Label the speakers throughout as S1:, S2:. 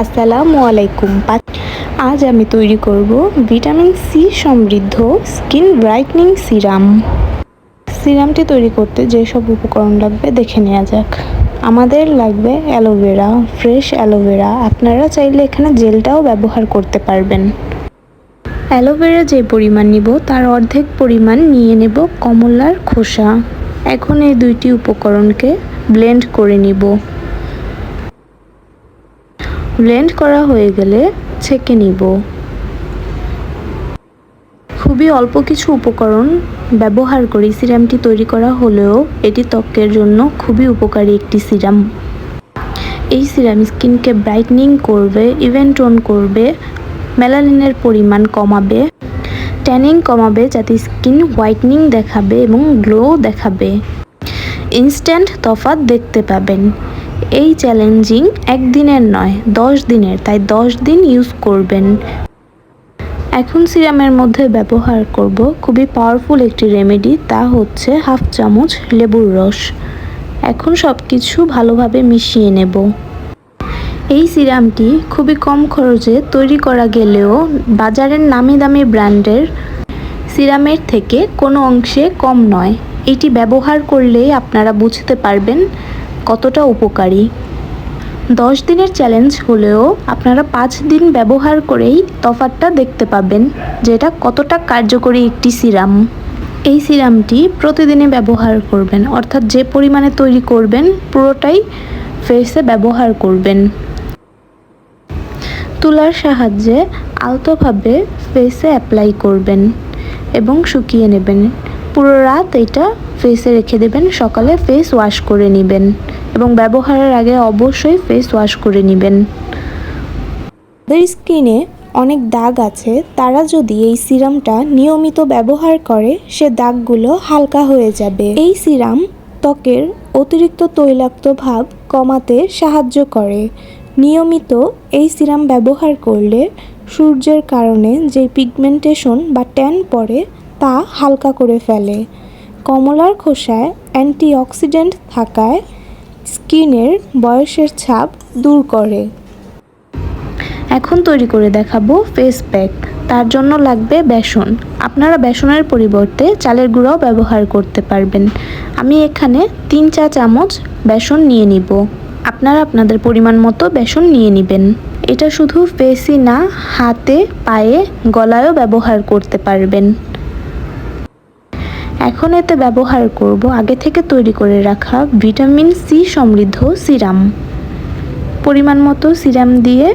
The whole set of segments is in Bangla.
S1: আসসালামু আলাইকুম। আজ আমি তৈরি করব ভিটামিন সি সমৃদ্ধ স্কিন ব্রাইটনিং সিরাম। সিরামটি তৈরি করতে যেসব উপকরণ লাগবে দেখে নেওয়া যাক। আমাদের লাগবে অ্যালোভেরা, ফ্রেশ অ্যালোভেরা। আপনারা চাইলে এখানে জেলটাও ব্যবহার করতে পারবেন। অ্যালোভেরা যে পরিমাণ নিব, তার অর্ধেক পরিমাণ নিয়ে নেব কমলার খোসা। এখন এই দুইটি উপকরণকে ব্লেন্ড করে নিব। ব্লেন্ড করা হয়ে গেলে ছেঁকে নিব। খুবই অল্প কিছু উপকরণ ব্যবহার করে সিরামটি তৈরি করা হলেও এটি ত্বকের জন্য খুবই উপকারী একটি সিরাম। এই সিরাম স্কিনকে ব্রাইটনিং করবে ইভেন টোন করবে, মেলানিনের পরিমাণ কমাবে, ট্যানিং কমাবে, যাতে স্কিন হোয়াইটনিং দেখাবে এবং গ্লো দেখাবে। ইনস্ট্যান্ট তফাৎ দেখতে পাবেন। এই চ্যালেঞ্জিং একদিনের নয়, দশ দিনের, তাই দশ দিন ইউজ করবেন। এখন সিরামের মধ্যে ব্যবহার করব খুবই পাওয়ারফুল একটি রেমেডি, তা হচ্ছে হাফ চামচ লেবুর রস। এখন সব কিছু ভালোভাবে মিশিয়ে নেব। এই সিরামটি খুবই কম খরচে তৈরি করা গেলেও বাজারের নামি দামি ব্র্যান্ডের সিরামের থেকে কোনো অংশে কম নয়। এটি ব্যবহার করলেই আপনারা বুঝতে পারবেন কতটা উপকারী? দশ দিনের চ্যালেঞ্জ হলেও আপনারা পাঁচ দিন ব্যবহার করেই তফাতটা দেখতে পাবেন, যেটা কতটা কার্যকরী একটি সিরাম। এই সিরামটি প্রতিদিনে ব্যবহার করবেন, অর্থাৎ যে পরিমাণে তৈরি করবেন, পুরোটাই ফেসে ব্যবহার করবেন। তুলার সাহায্যে আলতোভাবে ফেসে অ্যাপ্লাই করবেন এবং শুকিয়ে নেবেন। পুরো রাত এটা ফেসে রেখে দেবেন। সকালে ফেস ওয়াশ করে নেবেন এবং ব্যবহারের আগে অবশ্যই ফেস ওয়াশ করে নেবেন। যাদের স্কিনে অনেক দাগ আছে, তারা যদি এই সিরামটা নিয়মিত ব্যবহার করে, সে দাগগুলো হালকা হয়ে যাবে। এই সিরাম ত্বকের অতিরিক্ত তৈলাক্ত ভাব কমাতে সাহায্য করে। নিয়মিত এই সিরাম ব্যবহার করলে সূর্যের কারণে যে পিগমেন্টেশন বা ট্যান পড়ে তা হালকা করে ফেলে। কমলার খোসায় অ্যান্টিঅক্সিডেন্ট থাকায় স্কিনের বয়সের ছাপ দূর করে। এখন তৈরি করে দেখাবো ফেস প্যাক তার জন্য লাগবে বেসন। আপনারা বেসনের পরিবর্তে চালের গুঁড়াও ব্যবহার করতে পারবেন। আমি এখানে তিন চা চামচ বেসন নিয়ে নিব। আপনারা আপনাদের পরিমাণ মতো বেসন নিয়ে নেবেন। এটা শুধু ফেসই না, হাতে, পায়ে, গলায়ও ব্যবহার করতে পারবেন। এখন এতে ব্যবহার করব আগে থেকে তৈরি করে রাখা ভিটামিন সি সমৃদ্ধ সিরাম। পরিমাণ মতো সিরাম দিয়ে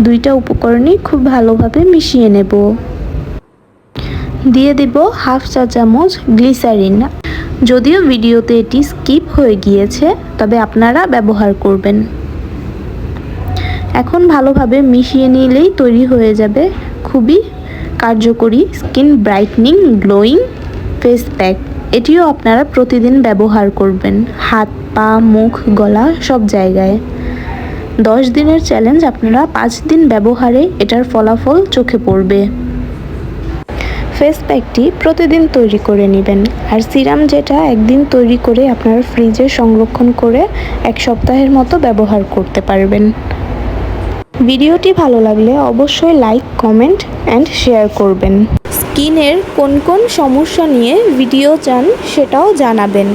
S1: দুইটা উপকরণই খুব ভালোভাবে মিশিয়ে নেব। দিয়ে দেব হাফ চা চামচ গ্লিসারিন। যদিও ভিডিওতে এটি স্কিপ হয়ে গিয়েছে, তবে আপনারা ব্যবহার করবেন। এখন ভালোভাবে মিশিয়ে নিলেই তৈরি হয়ে যাবে খুবই কার্যকরী skin brightening, glowing face pack এটিও আপনারা প্রতিদিন ব্যবহার করবেন। হাত, পা, মুখ, গলা সব জায়গায়। দশ দিনের চ্যালেঞ্জ আপনারা পাঁচ দিন ব্যবহারে এটার ফলাফল চোখে পড়বে। ফেস প্যাকটি প্রতিদিন তৈরি করে নেবেন। আর সিরাম যেটা একদিন তৈরি করে আপনার ফ্রিজে সংরক্ষণ করে এক সপ্তাহের মতো ব্যবহার করতে পারবেন। ভিডিওটি ভালো লাগলে অবশ্যই লাইক কমেন্ট অ্যান্ড শেয়ার করবেন। স্কিনের কোন কোন সমস্যা নিয়ে ভিডিও চান সেটাও জানাবেন।